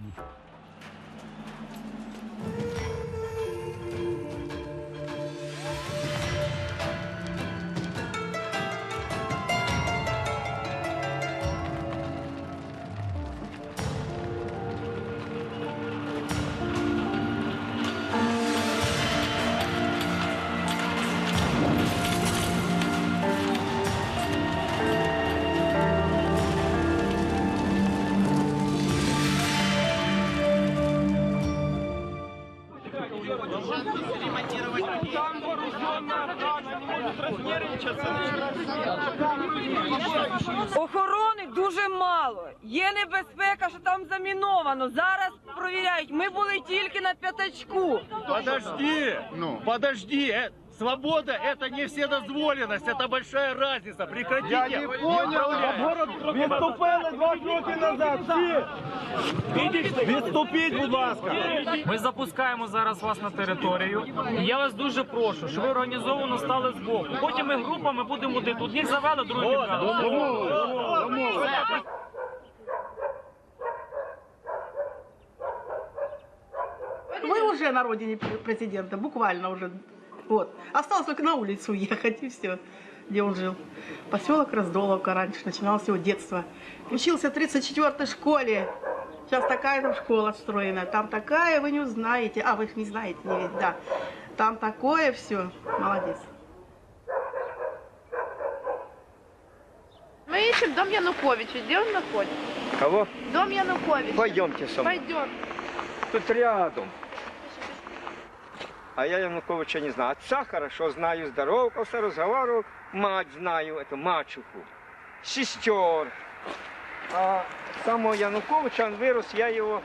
Mm-hmm. Охорони дуже мало. Є небезпека, що там заміновано. Зараз провіряють. Ми були тільки на п'ятачку. Подожди, Ну. подожди. э, Свобода – это не вседозволенность, это большая разница. Прекратите. Я не понял. Відступили два кроки назад. Всі. Відступіть, будь ласка. Ми запускаємо зараз вас на територію. І я вас дуже прошу, щоб ви організовано стали збоку. Потім ми групами будемо один. Одних завели, других відвели. Мы уже на родине пр- президента, буквально уже. Вот. Осталось только на улицу уехать, и все, где он жил. Поселок Раздоловка раньше, начиналось его детство. Учился в 34-й школе. Сейчас такая там школа встроена. Там такая, вы не узнаете. А, вы их не знаете, не видите, да. Там такое все. Молодец. Мы ищем дом Януковича. Где он находится? Кого? Дом Януковича. Пойдемте со мной. Пойдем. Тут рядом. А я Януковича не знаю. Отца хорошо знаю, здоровался, разговаривал. Мать знаю, эту мачеху. Сестер. А самого Януковича, он вырос, я его...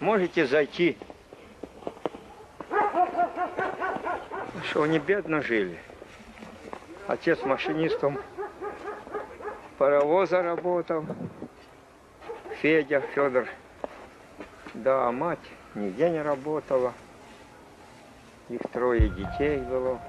Можете зайти. Что, они бедно жили. Отец машинистом паровоза работал. Федя, Федор. Да, мать нигде не работала. Их трое детей было.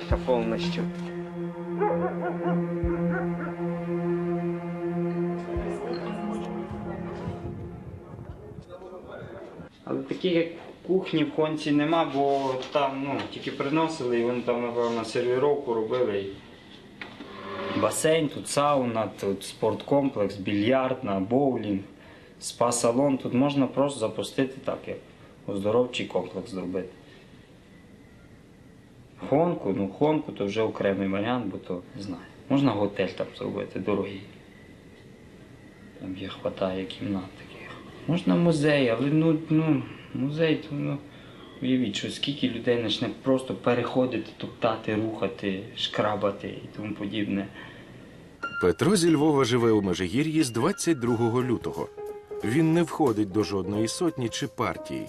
Завалилась полностью. Але таких як кухні в конці нема, бо там ну, тільки приносили і вони там, напевно, сервіровку робили. Басейн, тут сауна, тут спорткомплекс, більярдна, боулінг, спа-салон. Тут можна просто запустити так, як оздоровчий комплекс зробити. Хонку, ну хонку то вже окремий варіант, бо то не знаю. Можна готель там зробити дорогий. Там є хватає кімнат таких. Можна музей, але ну, ну музей, то ну. Уявіть, що скільки людей почне просто переходити, топтати, рухати, шкрабати і тому подібне. Петро зі Львова живе у Межигір'ї з 22 лютого. Він не входить до жодної сотні чи партії.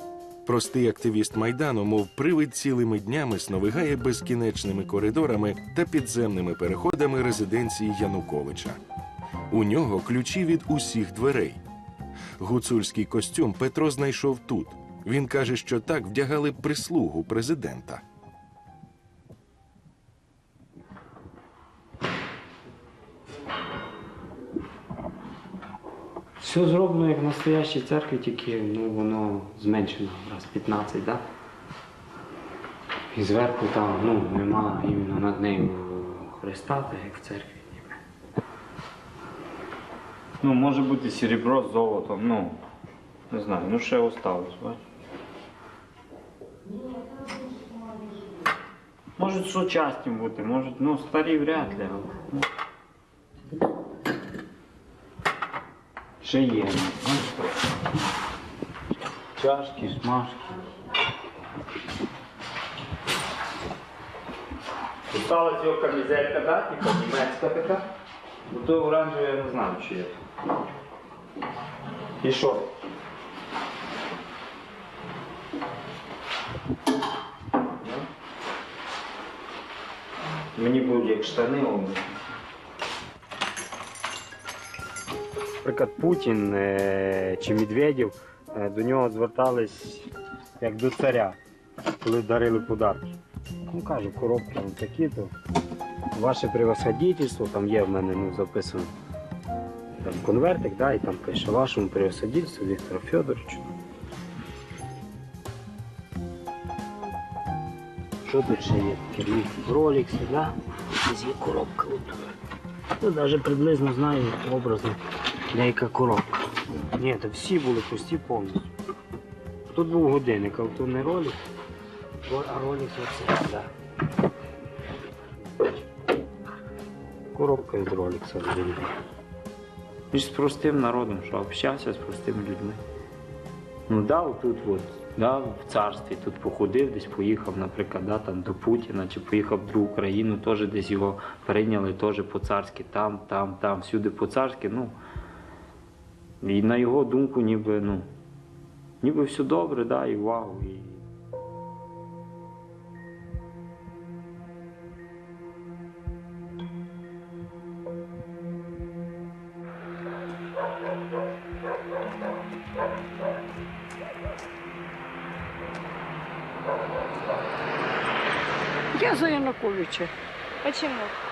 Простий активіст майдану, мов привид цілими днями сновигає безкінечними коридорами та підземними переходами резиденції Януковича. У нього ключі від усіх дверей. Гуцульський костюм Петро знайшов тут. Він каже, що так вдягали прислугу президента. Все зроблено як в настоящій церкві, тільки ну, воно зменшено раз 15, да? І зверху там ну, нема іменно над нею Христа, так як в церкві. Ну, може бути серебро з золотом, ну, не знаю, ну ще осталось, бачиш? Можуть сучасні бути, можуть, ну, старі вряд ли. але, ще є. Ну, Чашки, смажки. Осталась його камізелька, да? Типа німецька така. Бо то оранжеве я не знаю, чи є. І що? Мені будуть як штани обрати. Наприклад, Путін е, чи Медведєв е, до нього звертались як до царя, коли дарили подарки. Ну, кажу, коробки ну, такі, то ваше превосходительство, там є в мене ну, записано там, конвертик, да, і там пише вашому превосходительству Віктору Федоровичу. Що тут ще є? Керівник Роліксі, да? Є коробка. Ну, навіть приблизно знаю образно, деяка коробка. Ні, то всі були пусті повністю. Тут був годинник, а тут не ролик, а ролик оце, да. Коробка з роликса взагалі. Він ж з простим народом, що общався з простими людьми. Ну да, тут от, да, в царстві тут походив, десь поїхав, наприклад, да, там, до Путіна, чи поїхав в другу країну, теж десь його прийняли теж по-царськи, там, там, там, всюди по-царськи. Ну, і на його думку, ніби, ну, ніби все добре, да, і вау. І... Я за Януковича. Почему?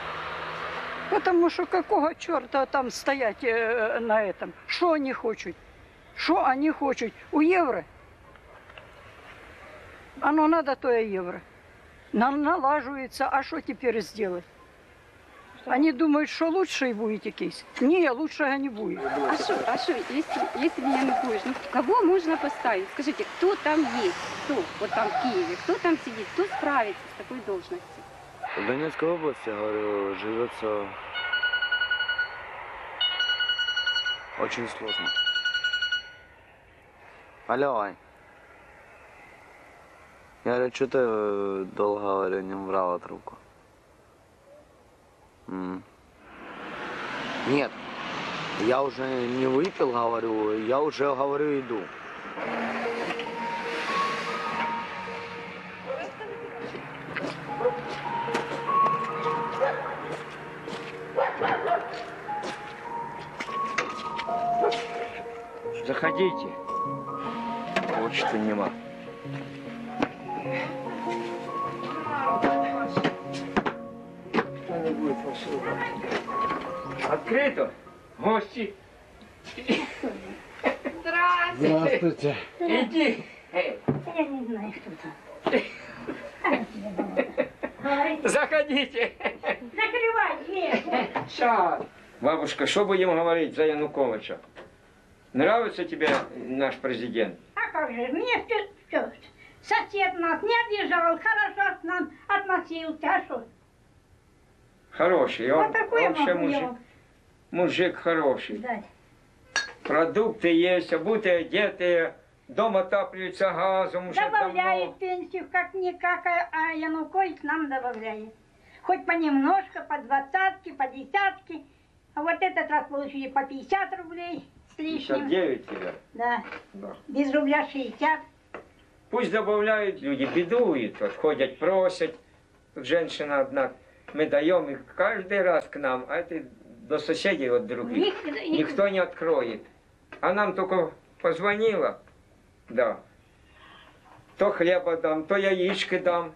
Потому что какого черта там стоять э, на этом? Что они хотят? Что они хотят? У евро? Оно надо то и евро. Нам налаживается, а что теперь сделать? Они думают, что лучше будет якийсь. Не, лучшего не будет. А что, а что, если, если меня не будешь, ну кого можно поставить? Скажите, кто там есть? Кто? Вот там в Киеве, кто там сидит? Кто справится с такой должностью? В Донецкой области, говорю, живется очень сложно. Алло, Ань. Я говорю, что ты э, долго, говорю, не брала трубку? М. Нет, я уже не выпил, говорю, я уже, говорю, иду. Заходите. Почты нема. Кто-нибудь Открыто. Гости. Здравствуйте. Иди. Заходите. Закрывай дверь. Сейчас. Бабушка, что будем говорить за Януковича? Нравится тебе наш президент? А как же, мне все, сосед нас не обижал, хорошо к нам относился, а что? Хороший. Он Вот такой вообще мужик, мужик хороший. дать. Продукты есть, обуты, одетые, дом отапливается газом уже давно. Добавляет пенсию как-никак, а а Янукович нам добавляет. Хоть понемножко, по двадцатке, по десятке. А вот этот раз получили по 50 рублей с лишним. 59 тебе. Да, Да. без рубля 60. Пусть добавляют люди, бедуют, вот ходят, просят. Тут женщина одна, мы даем их каждый раз к нам, а это до соседей вот других. Их- их- Никто не откроет. А нам только позвонила, да. То хлеба дам, то яички дам.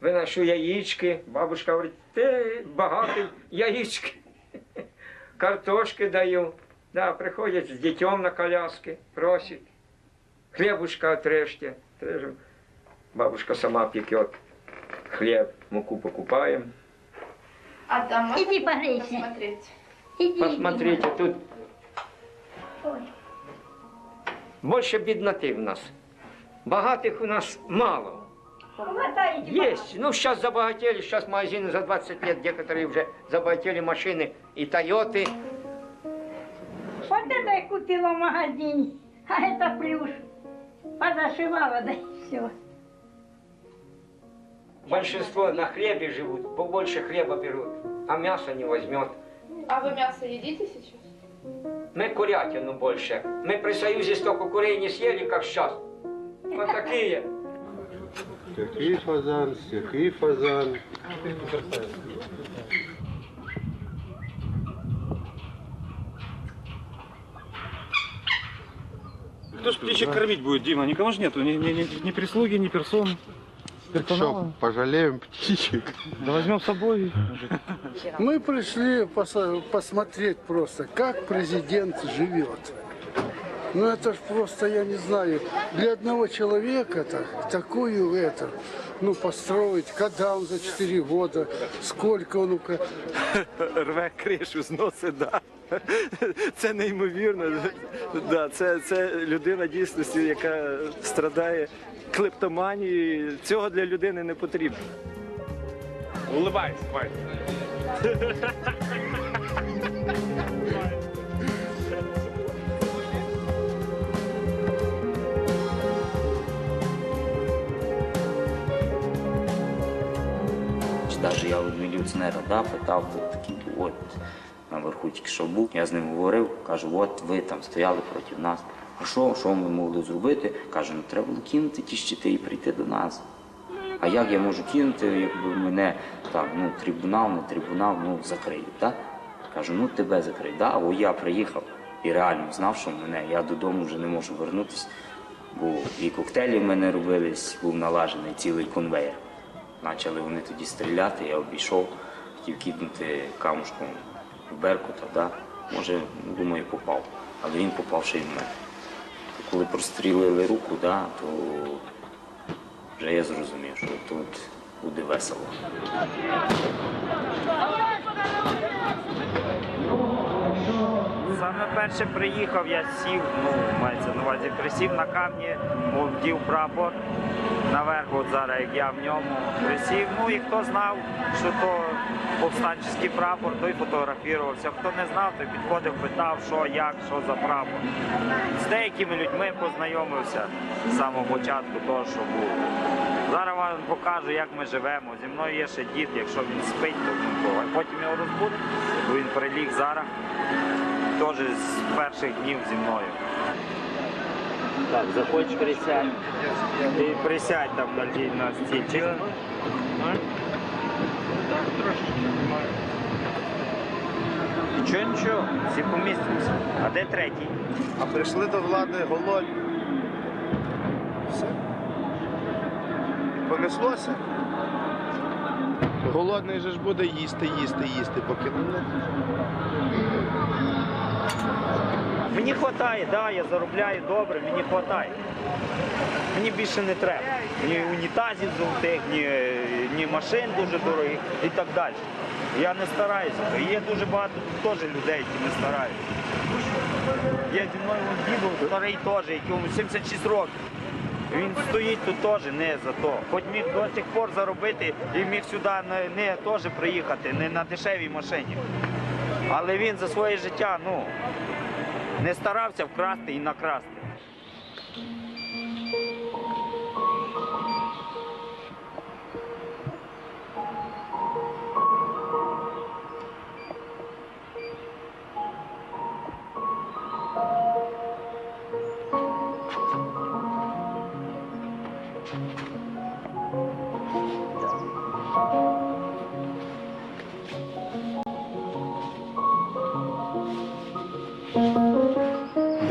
Выношу яички. Бабушка говорит, ты богатый, яички. Картошки даю. Да, приходят с детем на коляске, просит. Хлебушка отрежьте. Отрежем. Бабушка сама пекет хлеб, муку покупаем. А там можно Иди погрейся. посмотреть? Иди, Посмотрите, тут Ой. больше бедноты в нас. Богатых у нас мало. Хватаете, Есть. Ну, сейчас забогатели, сейчас магазины за 20 лет, некоторые уже забогатели машины и Тойоты. Вот это я купила в магазине, а это плюш. Подошивала, да и все. Большинство на хлебе живут, побольше хлеба берут, а мясо не возьмет. А вы мясо едите сейчас? Мы курятину больше. Мы при Союзе столько курей не съели, как сейчас. Вот такие. Такий фазан, такий фазан. Кто ж птичек кормить будет, Дима? Никого же нету, ни, ни- ни- ни прислуги, ни персон. персонала. Що, пожалеем птичек? Да возьмем с собой. Мы пришли пос- посмотреть просто, как президент живет. Ну это ж просто, я не знаю, для одного человека так, такую это, ну построить, когда он за 4 года, сколько он... ука- рве кришу, зносить, да. Це неймовірно. Да, це, це людина дійсності, яка страдає клептоманією. Цього для людини не потрібно. Улыбайся, Вань. Навіть я у міліціонера да, питав, був такий, от наверху тільки що був. Я з ним говорив, кажу, от ви там стояли проти нас. А що, що ми могли зробити? Каже, ну треба було кинути ті щити і прийти до нас. А як я можу кинути, якби мене там, ну, трибунал, не трибунал, ну, закриють, так? Кажу, ну тебе закриють. Да? О, я приїхав і реально знав, що мене, я додому вже не можу вернутися, бо і коктейлі в мене робились, був налажений цілий конвейер. Почали вони тоді стріляти, я обійшов, хотів киднути камушком Беркута, да? може, думаю, попав. Але він попав ще й в мене. То коли прострілили руку, да, то вже я зрозумів, що тут буде весело. Саме перше приїхав, я сів, ну, мається на увазі, присів на камні, о, вдів прапор наверх, от зараз як я в ньому присів. Ну і хто знав, що то повстанчий прапор, той фотографувався. Хто не знав, той підходив, питав, що, як, що за прапор. З деякими людьми познайомився з самого початку того, що було. Зараз вам покажу, як ми живемо. Зі мною є ще дід, якщо він спить, то нікого. Потім його розбудить, бо він приліг зараз теж з перших днів зі мною. Так, заходь, присядь. Ти присядь там далі на стільчик. Нічого, нічого, всі помістимося. А де третій? А прийшли до влади голодні. Все. Понеслося. Голодний же ж буде їсти, їсти, їсти, поки не. Мені вистачає, да, я заробляю добре, мені вистачає. Мені більше не треба. Ні унітазів золотих, ні, ні машин дуже дорогих і так далі. Я не стараюся. Є дуже багато теж людей, які не стараються. Є зі мною дідо старий теж, якому 76 років. Він стоїть тут теж не за то. Хоч міг до сих пор заробити і міг сюди не теж приїхати, не на дешевій машині. Але він за своє життя, ну, не старався вкрасти і накрасти.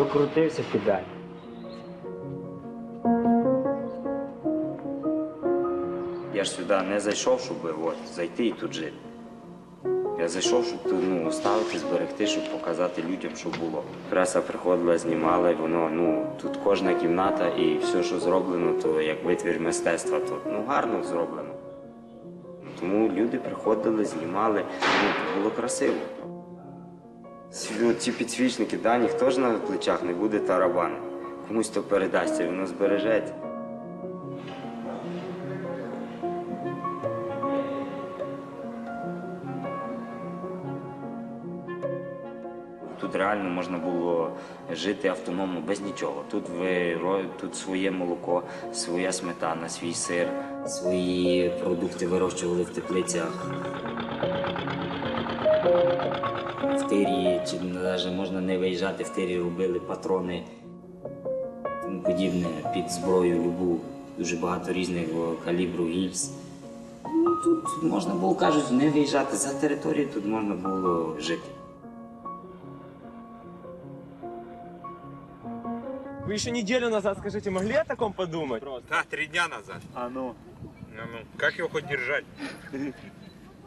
Докрутився педаль. Я ж сюди не зайшов, щоб от, зайти і тут жити. Я зайшов, щоб тут ну, оставити, зберегти, щоб показати людям, що було. Преса приходила, знімала, і воно, ну, тут кожна кімната і все, що зроблено, то як витвір мистецтва, то ну, гарно зроблено. Тому люди приходили, знімали, ну, було красиво. Ну, ці підсвічники, да, ніхто ж на плечах не буде тарабани. Комусь то передасться, воно збережеться. Тут реально можна було жити автономно без нічого. Тут ви тут своє молоко, своя сметана, свій сир, свої продукти вирощували в теплицях. Тирі, чи навіть можна не виїжджати в тирі, робили патрони, тому подібне під зброю любу дуже багато різних калібру гільз. Ну, тут можна було, кажуть, не виїжджати за територію, тут можна було жити. Вы еще неделю назад, скажите, могли о таком подумать? Да, три дня назад. А ну. Ну, ну, как его хоть держать?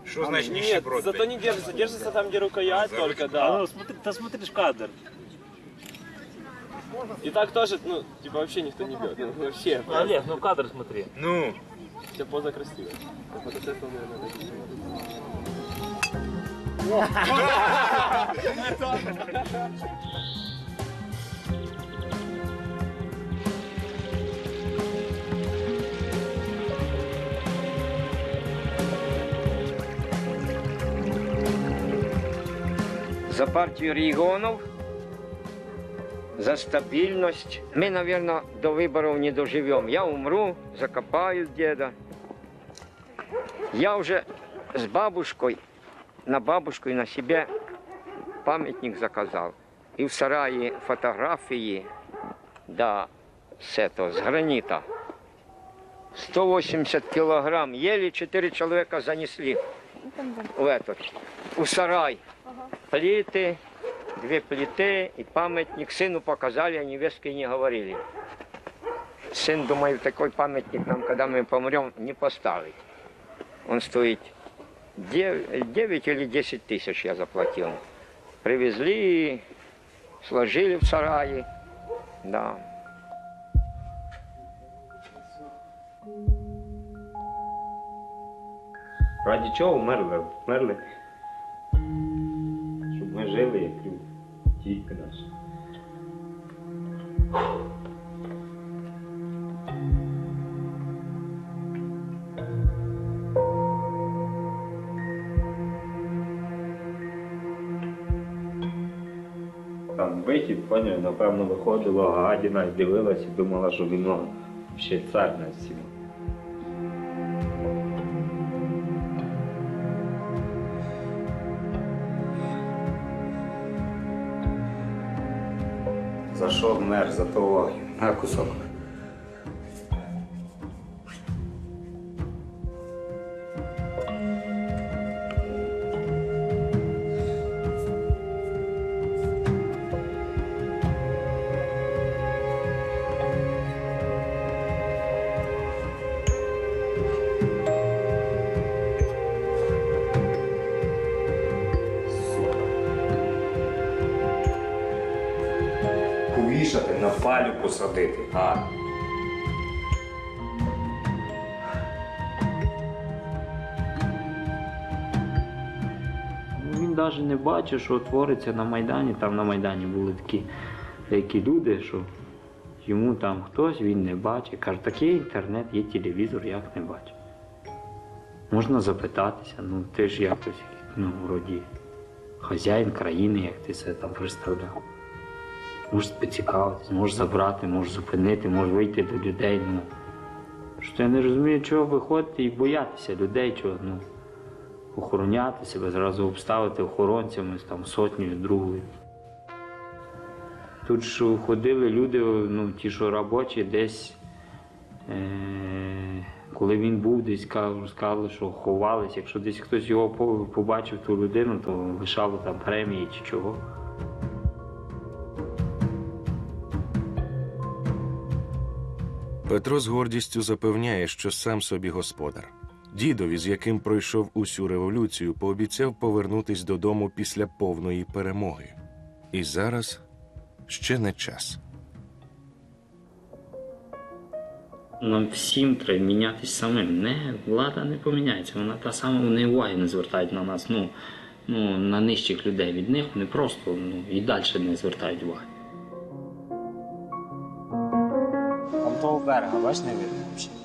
Что А, значит Нет, нищеброд? зато не держится. Держится там, где рукоять За только, да. А ну, смотри, ты смотришь кадр. И так тоже, ну, типа вообще никто не бьет. Ну, вообще. Олег, ну кадр смотри. Ну. У тебя поза красивая. Как фотосессия, наверное, за партію регіонів, за стабільність. Ми, мабуть, до виборів не доживемо. Я умру, закопаю деда. Я вже з бабушкою, на бабушку і на себе пам'ятник заказав. І в сараї фотографії да, з, з гранита. 180 килограмм. Еле 4 человека занесли в этот, у сарай Плиты, две плиты и памятник. Сыну показали, а невестке не говорили. Сын, думаю, такой памятник нам, когда мы помрем, не поставить. Он стоит 9, или 10 тысяч я заплатил. Привезли, сложили в сарае. Да. Раді чого вмерли? Вмерли. Жили, як люди. Тільки наші. Там вихід, поняв, напевно, виходила гадіна і дивилась і думала, що він ну, ще цар на всім. Що вмер? За того на кусок. Посадити. А. Ну, Він навіть не бачив, що твориться на Майдані. Там на Майдані були такі деякі люди, що йому там хтось, він не бачить. Каже, так є інтернет, є телевізор, як не бачить. Можна запитатися, ну ти ж якось, ну, вроді, хазяїн країни, як ти себе там представляв. Можеш поцікавитись, можеш забрати, можеш зупинити, можеш вийти до людей. Ну, що я не розумію, чого виходити і боятися людей, чого ну, охороняти себе, зразу обставити охоронцями там сотнею, другою. Тут ж ходили люди, ну, ті, що робочі, десь, е- коли він був, десь ка- сказали, що ховались. Якщо десь хтось його побачив, ту людину, то лишало там премії чи чого. Петро з гордістю запевняє, що сам собі господар. Дідові, з яким пройшов усю революцію, пообіцяв повернутись додому після повної перемоги. І зараз ще не час. Нам всім треба мінятися самим. Не, влада не поміняється. Вона та сама, вони уваги не звертають на нас. Ну, ну, на нижчих людей від них вони просто ну, і далі не звертають уваги. Бач, не видно взагалі.